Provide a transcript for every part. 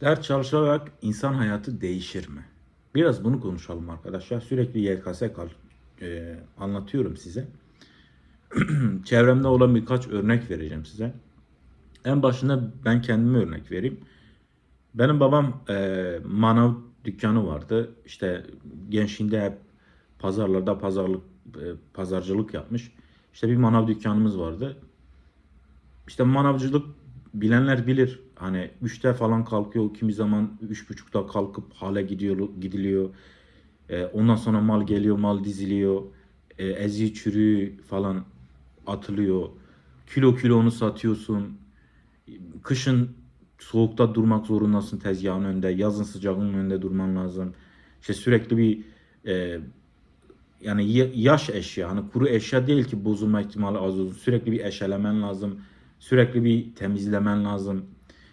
Ders çalışarak insan hayatı değişir mi? Biraz bunu konuşalım arkadaşlar. Sürekli YKS kal- e, anlatıyorum size. Çevremde olan birkaç örnek vereceğim size. En başında ben kendime örnek vereyim. Benim babam e, manav dükkanı vardı. İşte gençliğinde hep pazarlarda pazarlık e, pazarcılık yapmış. İşte bir manav dükkanımız vardı. İşte manavcılık bilenler bilir. Hani 3'te falan kalkıyor. Kimi zaman 3.30'da kalkıp hale gidiyor, gidiliyor. Ee, ondan sonra mal geliyor, mal diziliyor. Ee, ezi çürüğü falan atılıyor. Kilo kilo onu satıyorsun. Kışın soğukta durmak zorundasın tezgahın önünde. Yazın sıcağın önünde durman lazım. İşte sürekli bir e, yani ya- yaş eşya hani kuru eşya değil ki bozulma ihtimali az olsun. Sürekli bir eşelemen lazım. Sürekli bir temizlemen lazım.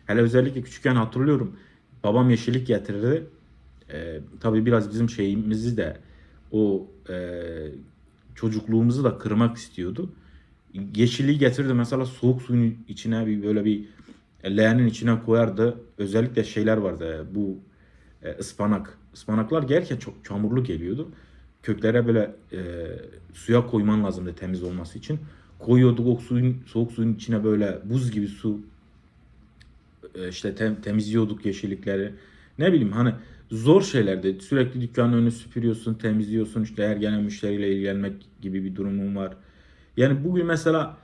Hele özellikle küçükken hatırlıyorum. Babam yeşillik getirirdi. Ee, tabii biraz bizim şeyimizi de o e, çocukluğumuzu da kırmak istiyordu. Yeşilliği getirirdi mesela soğuk suyun içine bir böyle bir leğenin içine koyardı. Özellikle şeyler vardı bu e, ıspanak. Ispanaklar gelirken çok çamurlu geliyordu. Köklere böyle e, suya koyman lazımdı temiz olması için. Koyuyorduk o suyun, soğuk suyun içine böyle buz gibi su e, işte tem- temizliyorduk yeşillikleri. Ne bileyim hani zor şeylerdi. Sürekli dükkanın önünü süpürüyorsun, temizliyorsun. İşte her gelen müşteriyle ilgilenmek gibi bir durumum var. Yani bugün mesela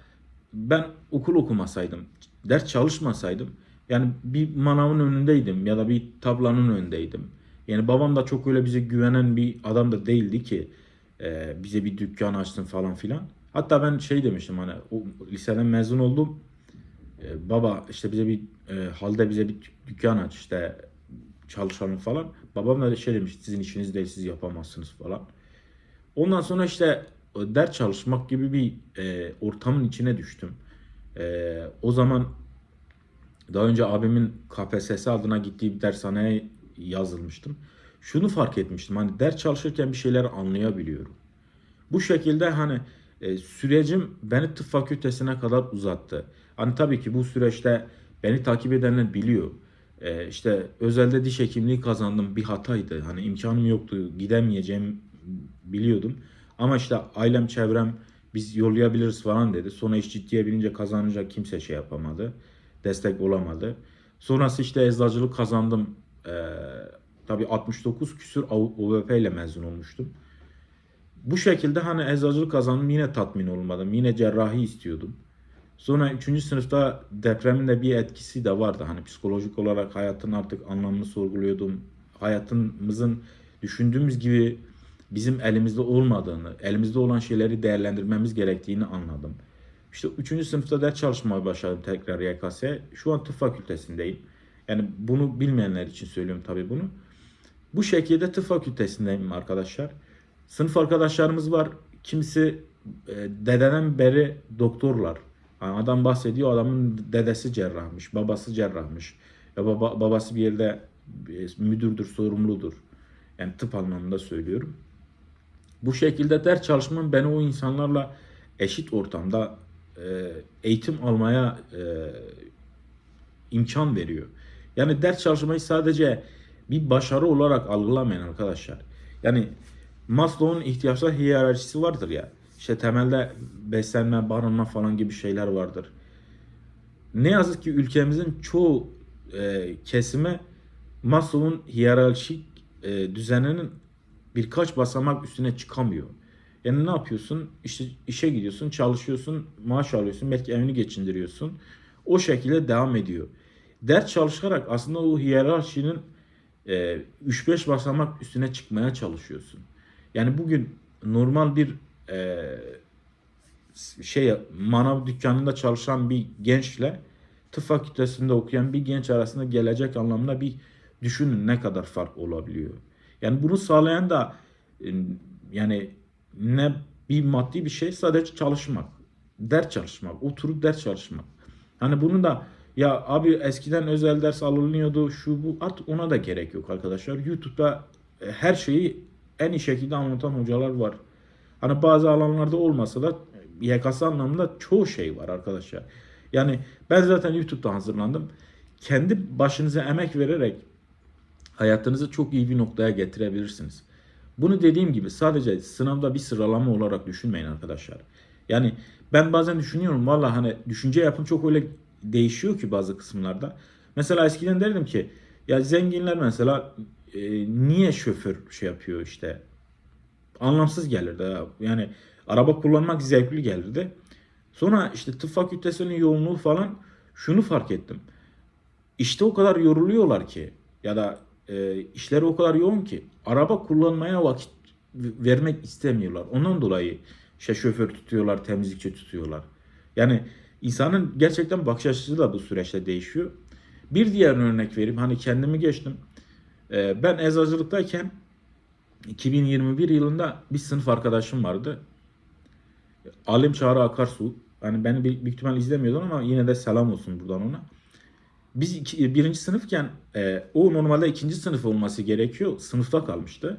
ben okul okumasaydım, ders çalışmasaydım yani bir manavın önündeydim ya da bir tablanın önündeydim. Yani babam da çok öyle bize güvenen bir adam da değildi ki e, bize bir dükkan açsın falan filan. Hatta ben şey demiştim hani o liseden mezun oldum. E, baba işte bize bir e, halde bize bir dükkan aç işte çalışalım falan. Babam da şey demiş sizin işiniz değil siz yapamazsınız falan. Ondan sonra işte e, ders çalışmak gibi bir e, ortamın içine düştüm. E, o zaman daha önce abimin KPSS adına gittiği bir dershaneye yazılmıştım. Şunu fark etmiştim hani ders çalışırken bir şeyler anlayabiliyorum. Bu şekilde hani e, sürecim beni tıp fakültesine kadar uzattı. Hani tabii ki bu süreçte beni takip edenler biliyor. E, işte özelde diş hekimliği kazandım bir hataydı. Hani imkanım yoktu gidemeyeceğim biliyordum. Ama işte ailem çevrem biz yollayabiliriz falan dedi. Sonra iş ciddiye binince kazanınca kimse şey yapamadı. Destek olamadı. Sonrası işte eczacılık kazandım. E, tabii 69 küsür OVP ile mezun olmuştum. Bu şekilde hani eczacılık kazandım yine tatmin olmadım. Yine cerrahi istiyordum. Sonra 3. sınıfta depremin de bir etkisi de vardı. Hani psikolojik olarak hayatın artık anlamını sorguluyordum. Hayatımızın düşündüğümüz gibi bizim elimizde olmadığını, elimizde olan şeyleri değerlendirmemiz gerektiğini anladım. İşte 3. sınıfta ders çalışmaya başladım tekrar YKS'ye. Şu an tıp fakültesindeyim. Yani bunu bilmeyenler için söylüyorum tabii bunu. Bu şekilde tıp fakültesindeyim arkadaşlar. Sınıf arkadaşlarımız var. Kimisi e, dededen beri doktorlar. Yani adam bahsediyor adamın dedesi cerrahmış, babası cerrahmış. Ya baba, babası bir yerde e, müdürdür, sorumludur. Yani tıp anlamında söylüyorum. Bu şekilde ders çalışmam beni o insanlarla eşit ortamda e, eğitim almaya e, imkan veriyor. Yani ders çalışmayı sadece bir başarı olarak algılamayın arkadaşlar. Yani Maslow'un ihtiyaçlar hiyerarşisi vardır ya. İşte temelde beslenme, barınma falan gibi şeyler vardır. Ne yazık ki ülkemizin çoğu e, kesime Maslow'un hiyerarşik e, düzeninin birkaç basamak üstüne çıkamıyor. Yani ne yapıyorsun? İşte işe gidiyorsun, çalışıyorsun, maaş alıyorsun, belki evini geçindiriyorsun. O şekilde devam ediyor. Ders çalışarak aslında o hiyerarşinin e, 3-5 basamak üstüne çıkmaya çalışıyorsun. Yani bugün normal bir şey manav dükkanında çalışan bir gençle tıp fakültesinde okuyan bir genç arasında gelecek anlamda bir düşünün ne kadar fark olabiliyor. Yani bunu sağlayan da yani ne bir maddi bir şey sadece çalışmak. Ders çalışmak. Oturup ders çalışmak. Hani bunu da ya abi eskiden özel ders alınıyordu şu bu artık ona da gerek yok arkadaşlar. YouTube'da her şeyi en iyi şekilde anlatan hocalar var. Hani bazı alanlarda olmasa da YKS anlamında çoğu şey var arkadaşlar. Yani ben zaten YouTube'da hazırlandım. kendi başınıza emek vererek hayatınızı çok iyi bir noktaya getirebilirsiniz. Bunu dediğim gibi sadece sınavda bir sıralama olarak düşünmeyin arkadaşlar. Yani ben bazen düşünüyorum valla hani düşünce yapım çok öyle değişiyor ki bazı kısımlarda. Mesela eskiden derdim ki ya zenginler mesela e, niye şoför şey yapıyor işte anlamsız gelirdi. Yani araba kullanmak zevkli gelirdi. Sonra işte tıp fakültesinin yoğunluğu falan şunu fark ettim. İşte o kadar yoruluyorlar ki ya da e, işleri o kadar yoğun ki araba kullanmaya vakit vermek istemiyorlar. Ondan dolayı şoför tutuyorlar, temizlikçi tutuyorlar. Yani insanın gerçekten bakış açısı da bu süreçte değişiyor. Bir diğer örnek vereyim. Hani kendimi geçtim. E, ben eczacılıktayken 2021 yılında bir sınıf arkadaşım vardı. Alim Çağrı Akarsu. Hani beni büyük ihtimal izlemiyordun ama yine de selam olsun buradan ona. Biz iki, birinci sınıfken e, o normalde ikinci sınıf olması gerekiyor. Sınıfta kalmıştı.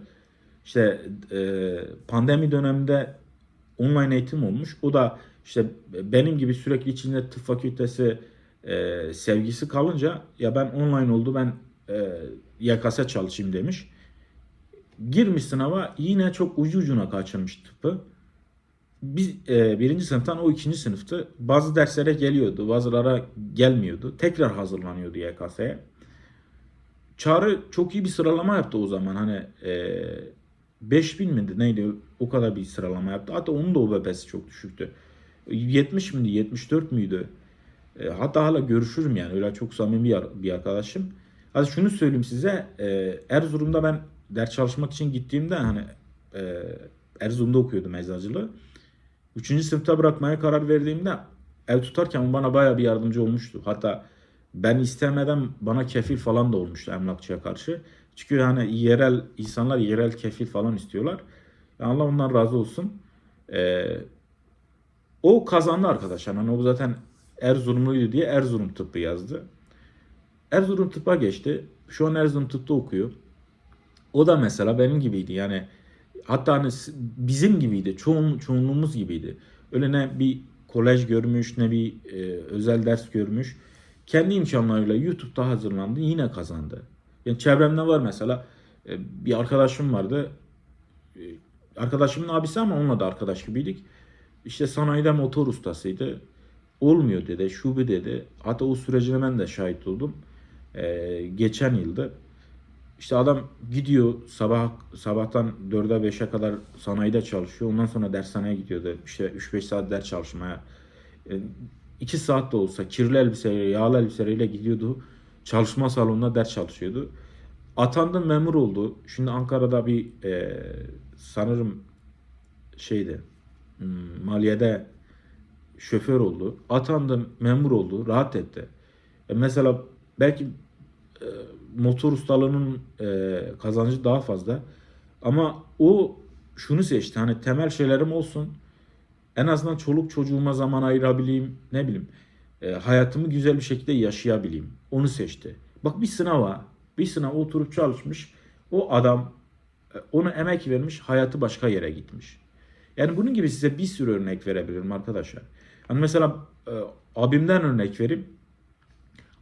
İşte e, pandemi döneminde online eğitim olmuş. O da işte benim gibi sürekli içinde tıp fakültesi e, sevgisi kalınca ya ben online oldu ben e, YKS çalışayım demiş. Girmiş sınava yine çok ucu ucuna kaçırmış tıpı. Biz e, birinci sınıftan o ikinci sınıftı. Bazı derslere geliyordu, bazılara gelmiyordu. Tekrar hazırlanıyordu YKS'ye. Çağrı çok iyi bir sıralama yaptı o zaman. Hani e, 5000 miydi neydi o kadar bir sıralama yaptı. Hatta onun da OBP'si çok düşüktü. 70 miydi 74 müydü? E, hatta hala görüşürüm yani öyle çok samimi bir- arkadaşım. Hadi şunu söyleyeyim size e, Erzurum'da ben ders çalışmak için gittiğimde hani e, Erzurum'da okuyordum eczacılığı. Üçüncü sınıfta bırakmaya karar verdiğimde ev tutarken bana bayağı bir yardımcı olmuştu. Hatta ben istemeden bana kefil falan da olmuştu emlakçıya karşı. Çünkü hani yerel insanlar yerel kefil falan istiyorlar. Allah ondan razı olsun. Ee, o kazandı arkadaşlar. Hani o zaten Erzurumluydu diye Erzurum tıbbı yazdı. Erzurum tıbba geçti. Şu an Erzurum tıpta okuyor. O da mesela benim gibiydi. Yani hatta hani bizim gibiydi. Çoğun, çoğunluğumuz gibiydi. Öyle ne bir kolej görmüş ne bir e, özel ders görmüş. Kendi imkanlarıyla YouTube'da hazırlandı. Yine kazandı. Yani çevremde var mesela e, bir arkadaşım vardı. E, arkadaşımın abisi ama onunla da arkadaş gibiydik. İşte sanayide motor ustasıydı. Olmuyor dedi, şube dedi. Hatta o sürecine ben de şahit oldum. E, geçen yılda işte adam gidiyor sabah sabahtan 4'e 5'e kadar sanayide çalışıyor. Ondan sonra dershaneye gidiyordu. İşte 3-5 saat ders çalışmaya. 2 saat de olsa kirli elbiseyle, yağlı elbiseleriyle gidiyordu. Çalışma salonunda ders çalışıyordu. Atandı memur oldu. Şimdi Ankara'da bir e, sanırım şeydi hmm, maliyede şoför oldu. Atandı memur oldu. Rahat etti. E mesela belki e, motor ustalığının e, kazancı daha fazla. Ama o şunu seçti. Hani temel şeylerim olsun. En azından çoluk çocuğuma zaman ayırabileyim. Ne bileyim. e, hayatımı güzel bir şekilde yaşayabileyim. Onu seçti. Bak bir sınava, bir sınava oturup çalışmış. O adam e, ona emek vermiş, hayatı başka yere gitmiş. Yani bunun gibi size bir sürü örnek verebilirim arkadaşlar. Hani mesela e, abimden örnek vereyim.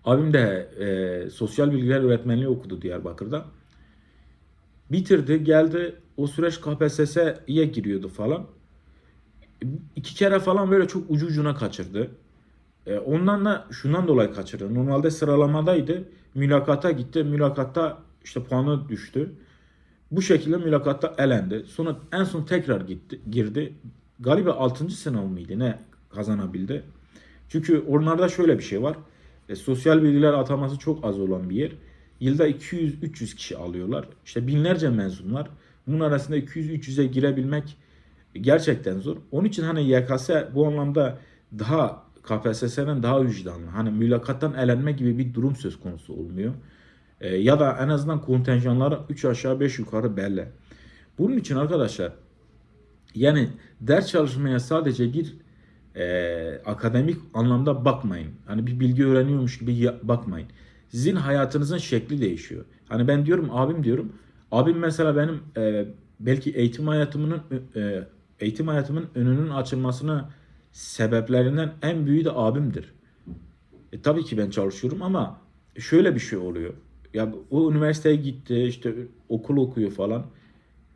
Abim de e, sosyal bilgiler öğretmenliği okudu Diyarbakır'da. Bitirdi, geldi. O süreç KPSS'ye giriyordu falan. İki kere falan böyle çok ucu ucuna kaçırdı. E, ondan da şundan dolayı kaçırdı. Normalde sıralamadaydı. Mülakata gitti. Mülakatta işte puanı düştü. Bu şekilde mülakatta elendi. Sonra en son tekrar gitti, girdi. Galiba 6. sınav mıydı ne kazanabildi. Çünkü onlarda şöyle bir şey var. E, sosyal bilgiler ataması çok az olan bir yer. Yılda 200-300 kişi alıyorlar. İşte binlerce mezun var. Bunun arasında 200-300'e girebilmek gerçekten zor. Onun için hani YKS bu anlamda daha KPSS'den daha vicdanlı. Hani mülakattan elenme gibi bir durum söz konusu olmuyor. E, ya da en azından kontenjanları 3 aşağı 5 yukarı belli. Bunun için arkadaşlar yani ders çalışmaya sadece bir e, akademik anlamda bakmayın. Hani bir bilgi öğreniyormuş gibi bakmayın. Sizin hayatınızın şekli değişiyor. Hani ben diyorum abim diyorum. Abim mesela benim e, belki eğitim hayatımın e, eğitim hayatımın önünün açılmasına sebeplerinden en büyüğü de abimdir. E, tabii ki ben çalışıyorum ama şöyle bir şey oluyor. Ya o üniversiteye gitti, işte okul okuyor falan.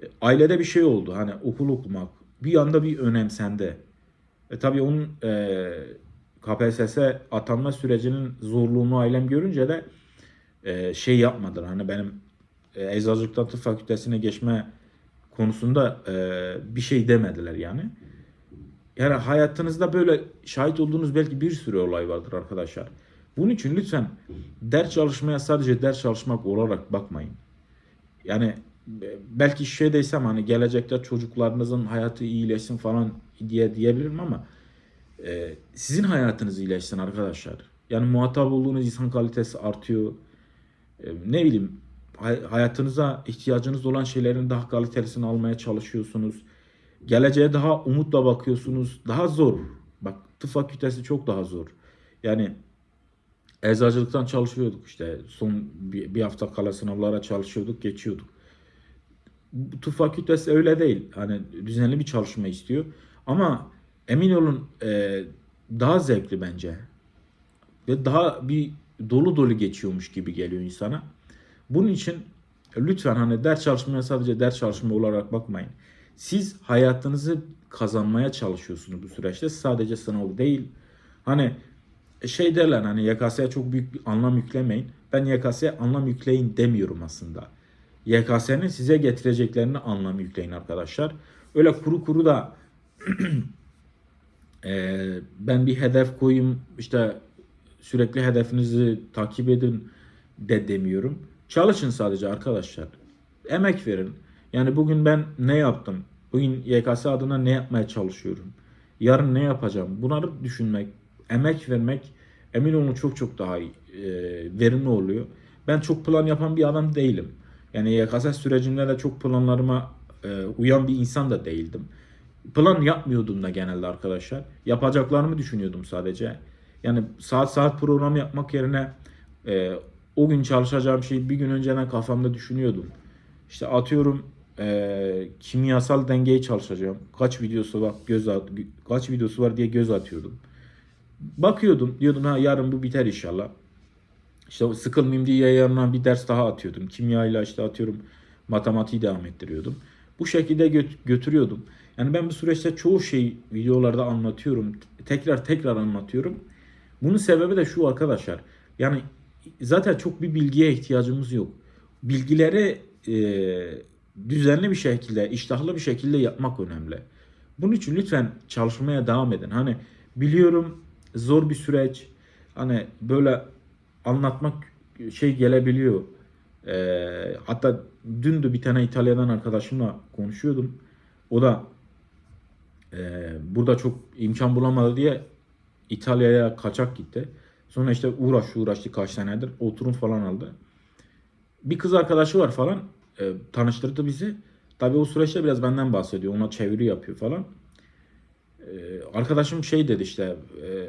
E, Ailede bir şey oldu. Hani okul okumak bir anda bir önemsendi. E tabii onun e, KPSS atanma sürecinin zorluğunu ailem görünce de e, şey yapmadılar. Hani benim e, Eczacılıktan Tıp Fakültesine geçme konusunda e, bir şey demediler yani. Yani hayatınızda böyle şahit olduğunuz belki bir sürü olay vardır arkadaşlar. Bunun için lütfen ders çalışmaya sadece ders çalışmak olarak bakmayın. Yani belki şey desem hani gelecekte çocuklarınızın hayatı iyileşsin falan diye diyebilirim ama e, sizin hayatınız iyileşsin arkadaşlar. Yani muhatap olduğunuz insan kalitesi artıyor. E, ne bileyim hay- hayatınıza ihtiyacınız olan şeylerin daha kalitelisini almaya çalışıyorsunuz. Geleceğe daha umutla bakıyorsunuz. Daha zor. Bak tıp fakültesi çok daha zor. Yani eczacılıktan çalışıyorduk işte. Son bir, bir hafta kala sınavlara çalışıyorduk, geçiyorduk. Tıp fakültesi öyle değil. Hani düzenli bir çalışma istiyor. Ama emin olun e, daha zevkli bence. Ve daha bir dolu dolu geçiyormuş gibi geliyor insana. Bunun için lütfen hani ders çalışmaya sadece ders çalışma olarak bakmayın. Siz hayatınızı kazanmaya çalışıyorsunuz bu süreçte. Sadece sınav değil. Hani şey derler hani YKS'ye çok büyük bir anlam yüklemeyin. Ben YKS'ye anlam yükleyin demiyorum aslında. YKS'nin size getireceklerini anlam yükleyin arkadaşlar. Öyle kuru kuru da eee, ben bir hedef koyayım işte sürekli hedefinizi takip edin de demiyorum. Çalışın sadece arkadaşlar. Emek verin. Yani bugün ben ne yaptım? Bugün YKS adına ne yapmaya çalışıyorum? Yarın ne yapacağım? Bunları düşünmek, emek vermek emin olun çok çok daha iyi, e, verimli oluyor. Ben çok plan yapan bir adam değilim. Yani YKS sürecinde de çok planlarıma e, uyan bir insan da değildim. Plan yapmıyordum da genelde arkadaşlar. Yapacaklarımı düşünüyordum sadece. Yani saat saat program yapmak yerine e, o gün çalışacağım şeyi bir gün önceden kafamda düşünüyordum. İşte atıyorum e, kimyasal dengeyi çalışacağım. Kaç videosu var göz at, kaç videosu var diye göz atıyordum. Bakıyordum diyordum ha yarın bu biter inşallah. İşte sıkılmayayım diye yanına bir ders daha atıyordum. Kimyayla işte atıyorum matematiği devam ettiriyordum. Bu şekilde gö- götürüyordum. Yani ben bu süreçte çoğu şey videolarda anlatıyorum. Tekrar tekrar anlatıyorum. Bunun sebebi de şu arkadaşlar. Yani zaten çok bir bilgiye ihtiyacımız yok. Bilgileri e, düzenli bir şekilde, iştahlı bir şekilde yapmak önemli. Bunun için lütfen çalışmaya devam edin. Hani biliyorum zor bir süreç. Hani böyle anlatmak şey gelebiliyor. E, hatta dün de bir tane İtalya'dan arkadaşımla konuşuyordum. O da e, burada çok imkan bulamadı diye İtalya'ya kaçak gitti. Sonra işte uğraş uğraştı kaç senedir. Oturum falan aldı. Bir kız arkadaşı var falan. E, tanıştırdı bizi. Tabii o süreçte biraz benden bahsediyor. Ona çeviri yapıyor falan. E, arkadaşım şey dedi işte e,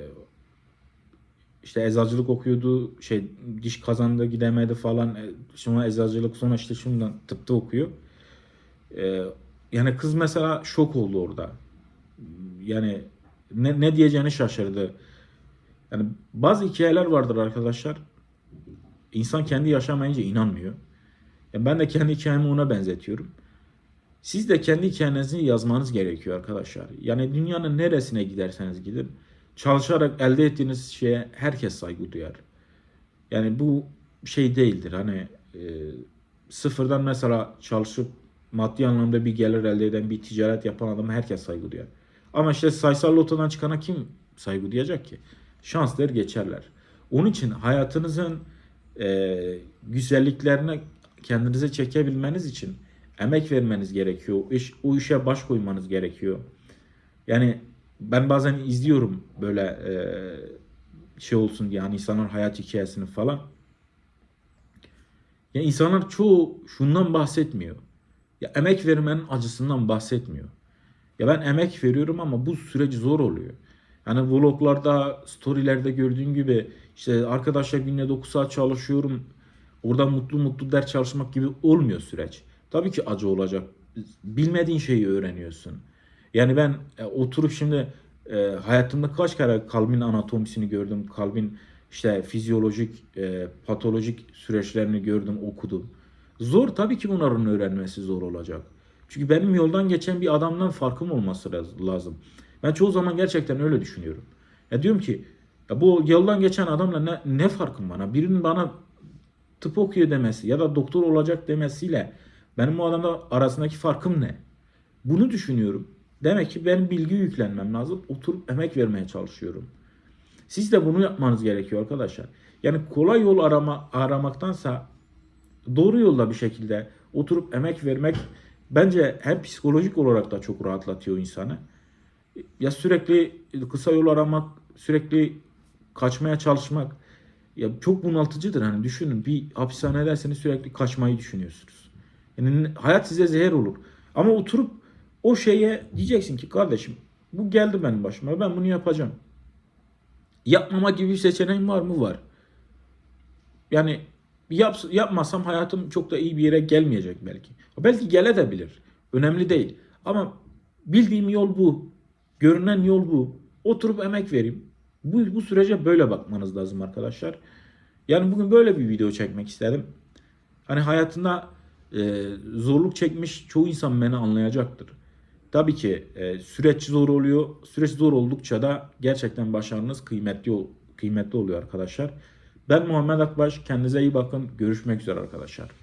işte eczacılık okuyordu. Şey diş kazandı gidemedi falan. E, sonra eczacılık sonra işte şundan tıpta okuyor. E, yani kız mesela şok oldu orada. Yani ne, ne diyeceğini şaşırdı. Yani bazı hikayeler vardır arkadaşlar. İnsan kendi yaşamayınca inanmıyor. Ya ben de kendi hikayemi ona benzetiyorum. Siz de kendi hikayenizi yazmanız gerekiyor arkadaşlar. Yani dünyanın neresine giderseniz gidin. Çalışarak elde ettiğiniz şeye herkes saygı duyar. Yani bu şey değildir. Hani e, sıfırdan mesela çalışıp maddi anlamda bir gelir elde eden bir ticaret yapan adama herkes saygı duyar. Ama işte sayısal lotodan çıkana kim saygı duyacak ki? Şanslar geçerler. Onun için hayatınızın e, güzelliklerine kendinize çekebilmeniz için emek vermeniz gerekiyor. İş, o işe baş koymanız gerekiyor. Yani ben bazen izliyorum böyle e, şey olsun diye hani insanların hayat hikayesini falan. Ya insanlar çoğu şundan bahsetmiyor. Ya emek vermenin acısından bahsetmiyor. Ya ben emek veriyorum ama bu süreç zor oluyor. Yani vloglarda, storylerde gördüğün gibi işte arkadaşlar günde 9 saat çalışıyorum. Orada mutlu mutlu ders çalışmak gibi olmuyor süreç. Tabii ki acı olacak. Bilmediğin şeyi öğreniyorsun. Yani ben e, oturup şimdi e, hayatımda kaç kere kalbin anatomisini gördüm, kalbin işte fizyolojik, e, patolojik süreçlerini gördüm, okudum. Zor tabii ki bunların öğrenmesi zor olacak. Çünkü benim yoldan geçen bir adamdan farkım olması laz- lazım. Ben çoğu zaman gerçekten öyle düşünüyorum. Ya diyorum ki ya bu yoldan geçen adamla ne, ne farkım bana? Birinin bana tıp okuyor demesi ya da doktor olacak demesiyle benim o adamla arasındaki farkım ne? Bunu düşünüyorum. Demek ki benim bilgi yüklenmem lazım. Oturup emek vermeye çalışıyorum. Siz de bunu yapmanız gerekiyor arkadaşlar. Yani kolay yol arama aramaktansa doğru yolda bir şekilde oturup emek vermek bence hem psikolojik olarak da çok rahatlatıyor insanı. Ya sürekli kısa yol aramak, sürekli kaçmaya çalışmak ya çok bunaltıcıdır. Hani düşünün bir hapishanederseniz sürekli kaçmayı düşünüyorsunuz. Yani hayat size zehir olur. Ama oturup o şeye diyeceksin ki kardeşim bu geldi benim başıma ben bunu yapacağım. Yapmama gibi bir seçeneğim var mı? Var. Yani yap, yapmasam hayatım çok da iyi bir yere gelmeyecek belki. Belki gelebilir. Önemli değil. Ama bildiğim yol bu. Görünen yol bu. Oturup emek vereyim. Bu, bu sürece böyle bakmanız lazım arkadaşlar. Yani bugün böyle bir video çekmek istedim. Hani hayatında e, zorluk çekmiş çoğu insan beni anlayacaktır. Tabii ki e, süreç zor oluyor. Süreç zor oldukça da gerçekten başarınız kıymetli kıymetli oluyor arkadaşlar. Ben Muhammed Akbaş. Kendinize iyi bakın. Görüşmek üzere arkadaşlar.